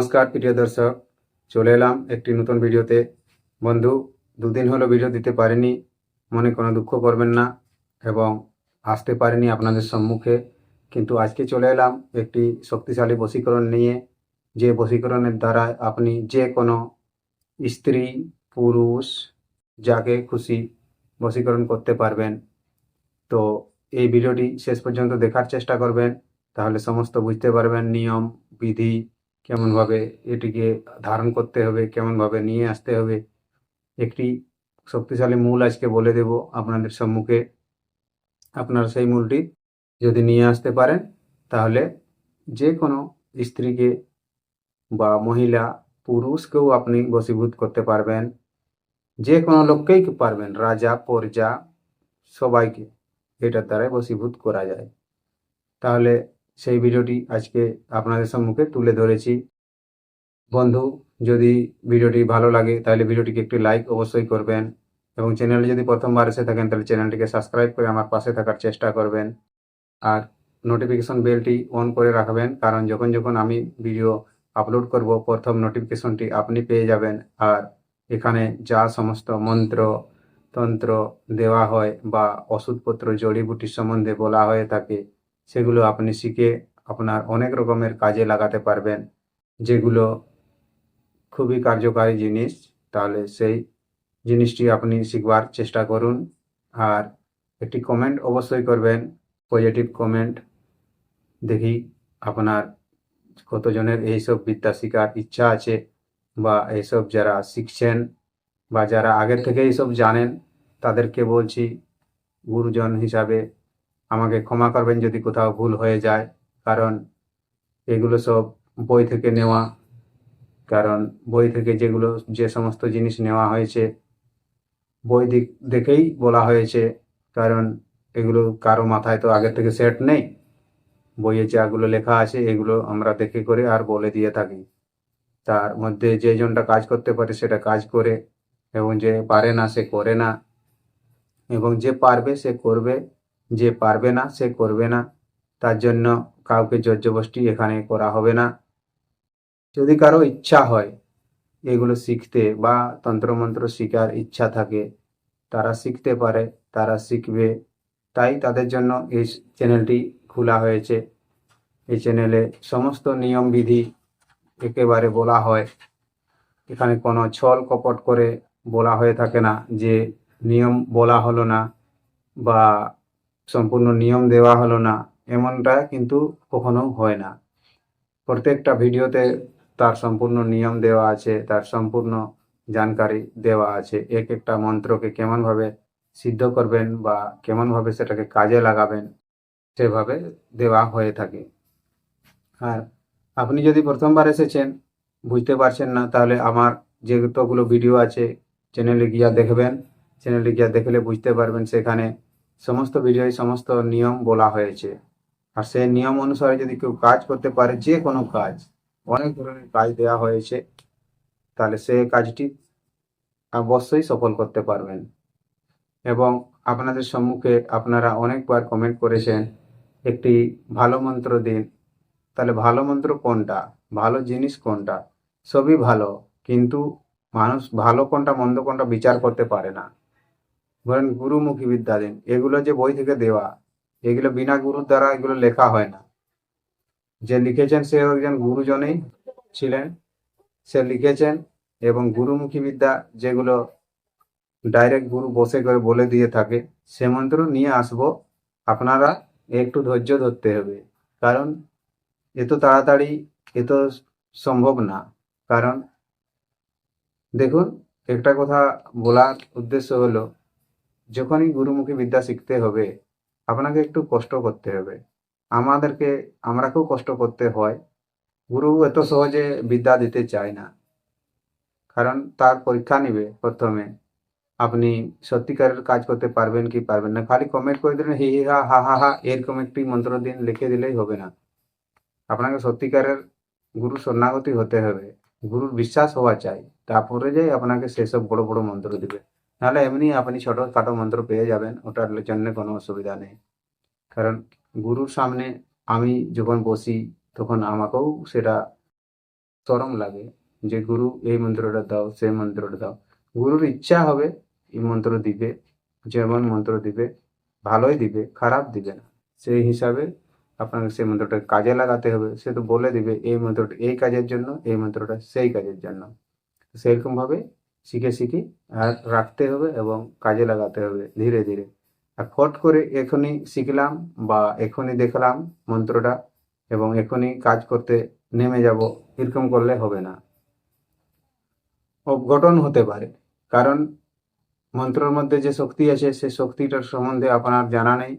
নমস্কার, প্রিয় দর্শক। চলে এলাম একটি নতুন ভিডিওতে। বন্ধু, দুদিন হলো ভিডিও দিতে পারিনি, মনে কোনো দুঃখ করবেন না এবং আসতে পারিনি আপনাদের সম্মুখে। কিন্তু আজকে চলে এলাম একটি শক্তিশালী বশীকরণ নিয়ে, যে বশীকরণের দ্বারা আপনি যে কোনো স্ত্রী, পুরুষ, যাকে খুশি বশীকরণ করতে পারবেন। তো এই ভিডিওটি শেষ পর্যন্ত দেখার চেষ্টা করবেন, তাহলে সমস্ত বুঝতে পারবেন নিয়ম, বিধি কেমনভাবে এটিকে ধারণ করতে হবে, কেমনভাবে নিয়ে আসতে হবে, একটি শক্তিশালী মূল আজকে বলে দেব আপনাদের সম্মুখে। আপনারা সেই মূলটি যদি নিয়ে আসতে পারেন, তাহলে যে কোনো স্ত্রীকে বা মহিলা, পুরুষকেও আপনি বশীভূত করতে পারবেন। যে কোনো লোককেই পারবেন, রাজা, প্রজা, সবাইকে এটার দ্বারাই বশীভূত করা যায়। তাহলে সেই ভিডিওটি আজকে আপনাদের সম্মুখে তুলে ধরেছি। বন্ধু, যদি ভিডিওটি ভালো লাগে, তাহলে ভিডিওটিকে একটি লাইক অবশ্যই করবেন এবং চ্যানেলে যদি প্রথমবার এসে থাকেন, তাহলে চ্যানেলটিকে সাবস্ক্রাইব করে আমার পাশে থাকার চেষ্টা করবেন। আর নোটিফিকেশন বেলটি অন করে রাখবেন, কারণ যখন যখন আমি ভিডিও আপলোড করব, প্রথম নোটিফিকেশনটি আপনি পেয়ে যাবেন। আর এখানে যা সমস্ত মন্ত্র, তন্ত্র দেওয়া হয় বা ওষুধপত্র, জড়িবুটির সম্বন্ধে বলা হয়ে থাকে সেগুলো আপনি শিখে আপনার অনেক রকমের কাজে লাগাতে পারবেন, যেগুলো খুবই কার্যকারী জিনিস। তাহলে সেই জিনিসটি আপনি শিখবার চেষ্টা করুন। আর একটি কমেন্ট অবশ্যই করবেন পজিটিভ কমেন্ট দেখি আপনার কতজনের এইসব বিদ্যা শেখার ইচ্ছা আছে, বা এইসব যারা শিখছেন, বা যারা আগের থেকে এইসব জানেন, তাদেরকে বলছি, গুরুজন হিসাবে আমাকে ক্ষমা করবেন যদি কোথাও ভুল হয়ে যায়, কারণ এগুলো সব বই থেকে নেওয়া, কারণ বই থেকে যেগুলো, যে সমস্ত জিনিস নেওয়া হয়েছে, বই দিক, দেখেই বলা হয়েছে, কারণ এগুলো কারও মাথায় তো আগে থেকে সেট নেই। বইয়ে যাগুলো লেখা আছে, এগুলো আমরা দেখে করে আর বলে দিয়ে থাকি। তার মধ্যে যে জনটা কাজ করতে পারে সেটা কাজ করে, এবং যে পারে না সে করে না, এবং যে পারবে সে করবে। যে পারবে না, সে করবে না। তার জন্য কাউকে জর্জবস্তি এখানে করা হবে না। যদি কারও ইচ্ছা হয় এগুলো শিখতে বা তন্ত্রমন্ত্র শিখার ইচ্ছা থাকে, তারা শিখতে পারে, তারা শিখবে। তাই তাদের জন্য এই চ্যানেলটি খোলা হয়েছে। এই চ্যানেলে সমস্ত নিয়ম বিধি একেবারে বলা হয়। এখানে কোনো ছল কপট করে বলা হয়ে থাকে না যে নিয়ম বলা হলো না বা সম্পূর্ণ নিয়ম দেওয়া হলো না, এমনটা কিন্তু কখনো হয় না। প্রত্যেকটা ভিডিওতে তার সম্পূর্ণ নিয়ম দেওয়া আছে, তার সম্পূর্ণ জানকারি দেওয়া আছে। এক একটা মন্ত্রকে কেমনভাবে সিদ্ধ করবেন বা কেমনভাবে সেটাকে কাজে লাগাবেন, সেভাবে দেওয়া হয়ে থাকে। আর আপনি যদি প্রথমবার এসেছেন, বুঝতে পারছেন না, তাহলে আমার যে ভিডিও আছে চ্যানেলে গিয়া দেখবেন। চ্যানেলে গিয়া দেখলে বুঝতে পারবেন সেখানে সমস্ত ভিডিওয় সমস্ত নিয়ম বলা হয়েছে। আর সেই নিয়ম অনুসারে যদি কেউ কাজ করতে পারে, যে কোনো কাজ, অনেক ধরনের কাজ দেওয়া হয়েছে, তাহলে সে কাজটি অবশ্যই সফল করতে পারবেন। এবং আপনাদের সম্মুখে আপনারা অনেকবার কমেন্ট করেছেন, একটি ভালো মন্ত্র দিন। তাহলে ভালো মন্ত্র কোনটা? ভালো জিনিস কোনটা? সবই ভালো, কিন্তু মানুষ ভালো কোনটা, মন্দ কোনটা বিচার করতে পারে না। ধরেন গুরুমুখী বিদ্যা দিন। এগুলো যে বই থেকে দেওয়া, এগুলো বিনা গুরুর দ্বারা এগুলো লেখা হয় না। যে লিখেছেন সে একজন গুরুজনেই ছিলেন। সে লিখেছেন এবং গুরুমুখী বিদ্যা যেগুলো ডাইরেক্ট গুরু বসে করে বলে দিয়ে থাকে, সে মন্ত্র নিয়ে আসব। আপনারা একটু ধৈর্য ধরতে হবে। কারণ এত তাড়াতাড়ি, এ তো সম্ভব না। কারণ দেখুন, একটা কথা বলার উদ্দেশ্য হলো যখনই গুরুমুখী বিদ্যা শিখতে হবে, আপনাকে একটু কষ্ট করতে হবে। আমাদেরকে, আমরাকেও কষ্ট করতে হয়। গুরু এত সহজে বিদ্যা দিতে চায় না। কারণ তার পরীক্ষা নিবে প্রথমে। আপনি সত্যিকারের কাজ করতে পারবেন কি পারবেন না। খালি কমেন্ট করে দিলেন, হি হি, হা হা হা হা, এরকম একটি মন্ত্র দিন লিখে দিলেই হবে না। আপনাকে সত্যিকারের গুরু শরণাগতি হতে হবে। গুরুর বিশ্বাস হওয়া চাই। তারপরে যাই আপনাকে সেসব বড় বড় মন্ত্র দিবে। নাহলে এমনি আপনি ছোটখাটো মন্ত্র পেয়ে যাবেন, ওটার জন্য কোনো অসুবিধা নেই। কারণ গুরুর সামনে আমি যখন বসি, তখন আমাকেও সেটা চরম লাগে যে, গুরু, এই মন্ত্রটা দাও, সেই মন্ত্রটা দাও। গুরুর ইচ্ছা হবে এই মন্ত্র দিবে, যেমন মন্ত্র দিবে, ভালোই দিবে, খারাপ দিবে না। সেই হিসাবে আপনাকে সেই মন্ত্রটা কাজে লাগাতে হবে। সে তো বলে দিবে, এই মন্ত্রটা, এই কাজের জন্য, এই মন্ত্রটা সেই কাজের জন্য। সেরকম ভাবে শিখে শিখে, আর রাখতে হবে এবং কাজে লাগাতে হবে ধীরে ধীরে। আর ফট করে এখনই শিখলাম বা এখনই দেখলাম মন্ত্রটা এবং এখনই কাজ করতে নেমে যাব, এরকম করলে হবে না। অঘটন হতে পারে, কারণ মন্ত্রের মধ্যে যে শক্তি আছে, সে শক্তিটার সম্বন্ধে আপনার জানা নেই।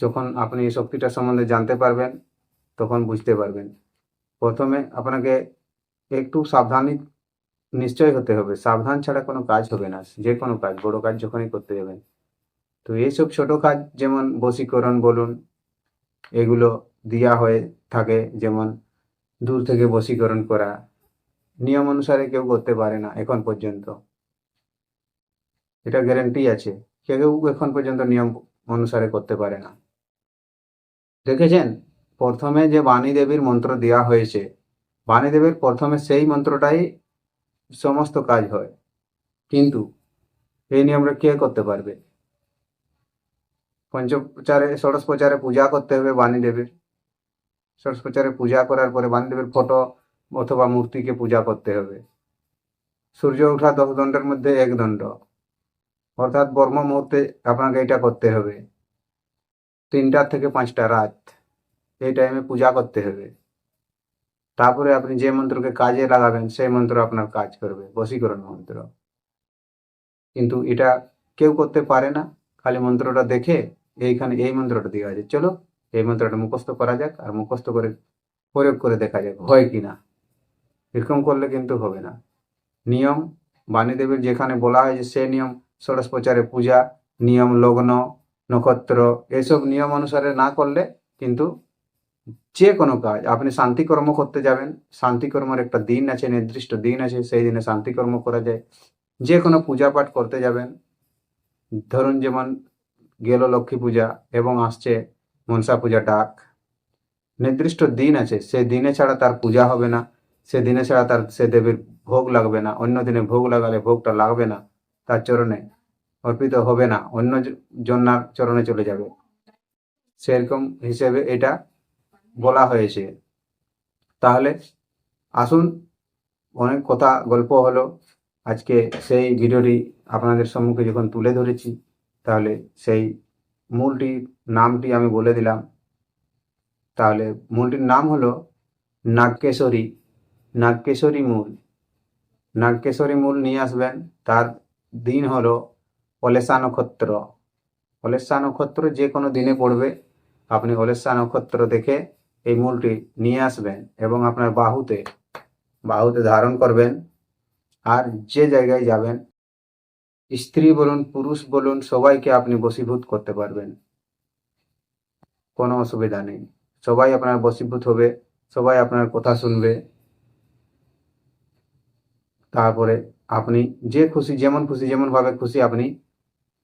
যখন আপনি এই শক্তিটার সম্বন্ধে জানতে পারবেন, তখন বুঝতে পারবেন। প্রথমে আপনাকে একটু সাবধানী নিশ্চয় হতে হবে। সাবধান ছাড়া কোনো কাজ হবে না। যে কোনো কাজ, বড় কাজ যখনই করতে যাবেন। তো এইসব ছোট কাজ, যেমন বশীকরণ বলুন, এগুলো দেওয়া হয়ে থাকে। যেমন দূর থেকে বশীকরণ করা। নিয়ম অনুসারে কেউ করতে পারে না এখন পর্যন্ত। এটা গ্যারেন্টি আছে। কেউ এখন পর্যন্ত নিয়ম অনুসারে করতে পারে না। দেখেছেন? প্রথমে যে বাণী দেবীর মন্ত্র দেওয়া হয়েছে বাণী দেবীর প্রথমে সেই মন্ত্রটাই সমস্ত কাজ হয়। কিন্তু এই নিয়মটা কে করতে পারবে? পঞ্চপ্রচারে ষোড়শ প্রচারে পূজা করতে হবে বাণী দেবীর ষোড়শ প্রচারে পূজা করার পরে বাণী দেবীর ফটো অথবা মূর্তিকে পূজা করতে হবে। সূর্য ওঠা দশ দণ্ডের মধ্যে এক দণ্ড। অর্থাৎ বর্ম মুহূর্তে আপনাকে এটা করতে হবে। তিনটার থেকে পাঁচটা রাত। এই টাইমে পূজা করতে হবে। তারপরে আপনি যে মন্ত্রকে কাজে লাগাবেন, সেই মন্ত্র আপনার কাজ করবে। বশীকরণ মন্ত্র। কিন্তু এটা কেউ করতে পারে না। খালি মন্ত্রটা দেখে এইখানে এই মন্ত্রটা দেওয়া আছে। চলো, এই মন্ত্রটা মুখস্থ করা যাক আর মুখস্থ করে প্রয়োগ করে দেখা যাক হয় কি না। এরকম করলে কিন্তু হবে না। নিয়ম, বাণীদেবের যেখানে বলা হয়েছে সে নিয়ম ষোড়শ প্রচারে পূজা, নিয়ম, লগ্ন, নক্ষত্র, এসব নিয়ম অনুসারে না করলে কিন্তু যে কোনো কাজ, আপনি শান্তিকর্ম করতে যাবেন, শান্তিকর্মের একটা দিন আছে, নির্দিষ্ট দিন আছে, সেই দিনে শান্তিকর্ম করা যায়। যে কোনো পূজা পাঠ করতে যাবেন। ধরুন যেমন গেল লক্ষ্মী পূজা এবং আসছে মনসা পূজা ডাক। নির্দিষ্ট দিন আছে সে দিনে ছাড়া তার পূজা হবে না, সে দিনে ছাড়া তার, সে দেবীর ভোগ লাগবে না, অন্য দিনে ভোগ লাগালে ভোগটা লাগবে না, তার চরণে অর্পিত হবে না, অন্য জ- জনার চরণে চলে যাবে। সেরকম হিসেবে এটা বলা হয়েছে। তাহলে আসুন, অনেক কথা, গল্প হলো। আজকে সেই ভিডিওটি আপনাদের সম্মুখে যখন তুলে ধরেছি, তাহলে সেই মূলটি, নামটি আমি বলে দিলাম। তাহলে মূলটির নাম হলো নাগকেশরী। নাগকেশরী মূল। নাগকেশরী মূল নিয়ে আসবেন। তার দিন হলো অলেসা নক্ষত্র। অলেসা নক্ষত্র যে কোনো দিনে পড়বে। আপনি অলেসা নক্ষত্র দেখে এই মূলটি নিয়ে আসবেন এবং আপনার বাহুতে বাহুতে ধারণ করবেন। আর যে জায়গায় যাবেন, স্ত্রী বলুন, পুরুষ বলুন, সবাইকে আপনি বশীভূত করতে পারবেন। কোনো অসুবিধা নেই। সবাই আপনার বশীভূত হবে, সবাই আপনার কথা শুনবে। তারপরে আপনি যে খুশি, যেমন খুশি যেমন ভাবে খুশি আপনি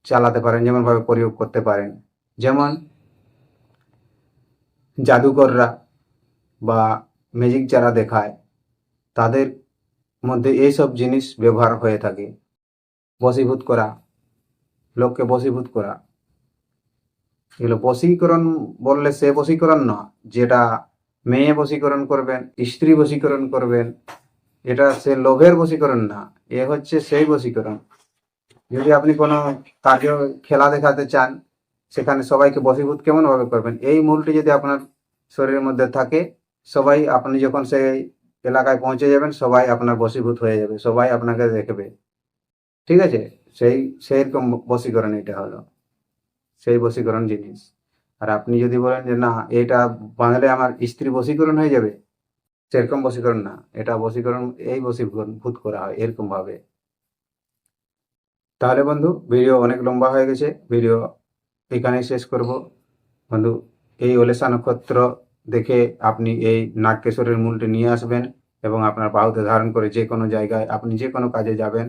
চালাতে পারেন যেমন ভাবে প্রয়োগ করতে পারেন। যেমন জাদুকররা বা ম্যাজিক যারা দেখায়, তাদের মধ্যে এইসব জিনিস ব্যবহার হয়ে থাকে। বশীভূত করা, লোককে বশীভূত করা। এগুলো বশীকরণ বললে সে বশীকরণ না যেটা মেয়ে বশীকরণ করবেন, স্ত্রী বশীকরণ করবেন, এটা সে লোভের বশীকরণ না, এ হচ্ছে সেই বশীকরণ। যদি আপনি কোনো কাজে খেলা দেখাতে চান সেখানে সবাইকে বশীভূত কেমন ভাবে করবেন? এই মূলটি যদি আপনার শরীরের মধ্যে থাকে, সবাই আপনি যখন সেই এলাকায় পৌঁছে যাবেন, সবাই আপনার বশীভূত হয়ে যাবে, সবাই আপনাকে দেখবে। ঠিক আছে? সেই, সেইরকম বশীকরণ এটা হলো। সেই বশীকরণ জিনিস। আর আপনি যদি বলেন যে, না, এটা বাঁধলে আমার স্ত্রী বশীকরণ হয়ে যাবে, সেরকম বশীকরণ না। এটা বশীকরণ, এই বশীকরণ ভূত করা হয় এরকম ভাবে তাহলে বন্ধু, ভিডিও অনেক লম্বা হয়ে গেছে। ভিডিও এখানেই শেষ করব। বন্ধু, এই ওলেসা নক্ষত্র দেখে আপনি এই নাগকেশ্বরের মূলটি নিয়ে আসবেন এবং আপনার বাহুতে ধারণ করে যে কোনো জায়গায় আপনি যে কোনো কাজে যাবেন,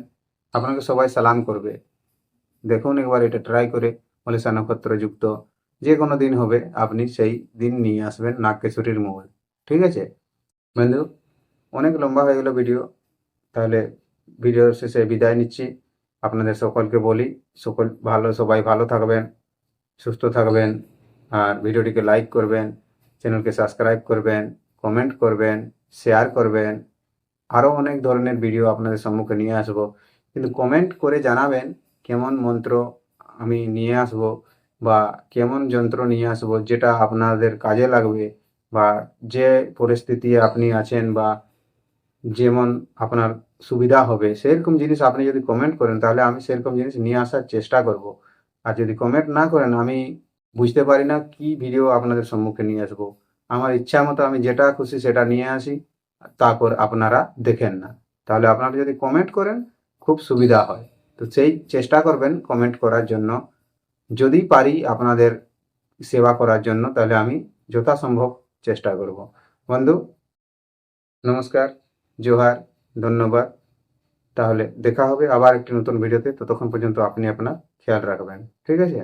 আপনাকে সবাই সালাম করবে। দেখুন একবার এটা ট্রাই করে ওলেসা নক্ষত্র যুক্ত। যে কোনো দিন হবে আপনি সেই দিন নিয়ে আসবেন নাগকেশ্বরীর মূল। ঠিক আছে? বন্ধু, অনেক লম্বা হয়ে গেল ভিডিও তাহলে ভিডিওর শেষে বিদায় নিচ্ছি। আপনাদের সকলকে বলি, সকল ভালো, সবাই ভালো থাকবেন। সুস্থ থাকবেন আর ভিডিওটিকে লাইক করবেন চ্যানেলকে সাবস্ক্রাইব করবেন কমেন্ট করবেন শেয়ার করবেন। আরও অনেক ধরনের ভিডিও আপনাদের সম্মুখে নিয়ে আসব। কিন্তু কমেন্ট করে জানাবেন কেমন মন্ত্র আমি নিয়ে আসব বা কেমন যন্ত্র নিয়ে আসব যেটা আপনাদের কাজে লাগবে বা যে পরিস্থিতি আপনি আছেন বা যেমন আপনার সুবিধা হবে, সেরকম জিনিস আপনি যদি কমেন্ট করেন তাহলে আমি সেরকম জিনিস নিয়ে আসার চেষ্টা করব। আর যদি কমেন্ট না করেন, আমি বুঝতে পারি না কি ভিডিও আপনাদের সম্মুখে নিয়ে আসব। আমার ইচ্ছা মতো আমি যেটা খুশি সেটা নিয়ে আসি, তারপর আপনারা দেখেন না। তাহলে আপনারা যদি কমেন্ট করেন, খুব সুবিধা হয়। তো সেই চেষ্টা করবেন কমেন্ট করার জন্য। যদি পারি আপনাদের সেবা করার জন্য, তাহলে আমি যথাসম্ভব চেষ্টা করব। বন্ধু, নমস্কার, জোহার, ধন্যবাদ। তাহলে দেখা হবে আবার একটি নতুন ভিডিওতে। ততক্ষণ পর্যন্ত আপনি আপনার খেয়াল রাখবেন। ঠিক আছে?